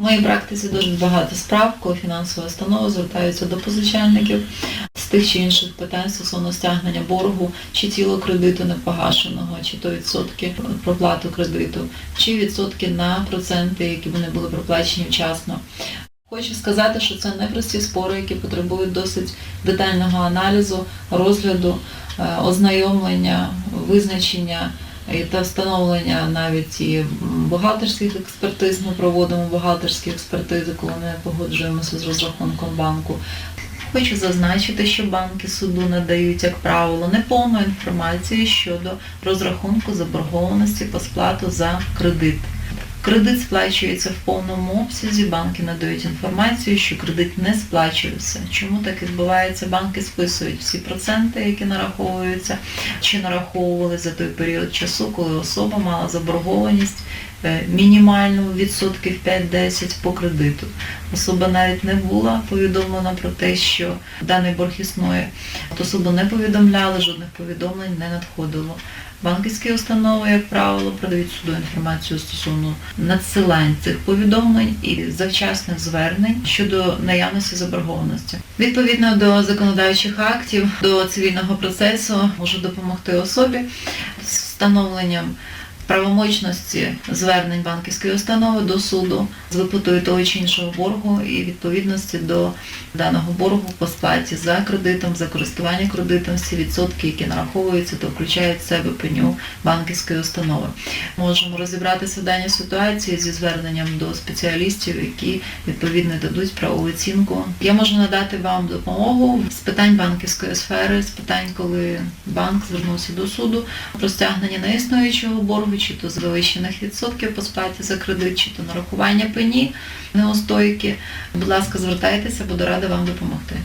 В моїй практиці дуже багато справ, коли фінансова установа звертаються до позичальників з тих чи інших питань стосовно стягнення боргу, чи тіло кредиту непогашеного, чи то відсотки проплату кредиту, чи відсотки на проценти, які вони були проплачені вчасно. Хочу сказати, що це непрості спори, які потребують досить детального аналізу, розгляду, е, ознайомлення, визначення та встановлення навіть і бухгалтерських експертиз. Ми проводимо бухгалтерські експертизи, коли ми погоджуємося з розрахунком банку. Хочу зазначити, що банки суду надають, як правило, неповну інформацію щодо розрахунку заборгованості по сплату за кредит. Кредит сплачується в повному обсязі, банки надають інформацію, що кредит не сплачується. Чому так відбувається? Банки списують всі проценти, які нараховуються, чи нараховували за той період часу, коли особа мала заборгованість е, мінімальну відсотків 5-10 по кредиту. Особа навіть не була повідомлена про те, що даний борг існує. От Особу не повідомляли, жодних повідомлень не надходило. Банківські установи, як правило, продають суду інформацію стосовно надсилань цих повідомлень і завчасних звернень щодо наявності заборгованості. Відповідно до законодавчих актів, до цивільного процесу може допомогти особі з встановленням правомочності звернень банківської установи до суду з виплатою того чи іншого боргу і відповідності до даного боргу по сплаті за кредитом, за користування кредитом, всі відсотки, які нараховуються, то включають в себе пеню банківської установи. Можемо розібратися в даній ситуації зі зверненням до спеціалістів, які відповідно дадуть правову оцінку. Я можу надати вам допомогу з питань банківської сфери, з питань, коли банк звернувся до суду про стягнення неіснуючого боргу, чи то завищених відсотків по сплаті за кредит, чи то нарахування пені неостойки. Будь ласка, звертайтеся, буду рада вам допомогти.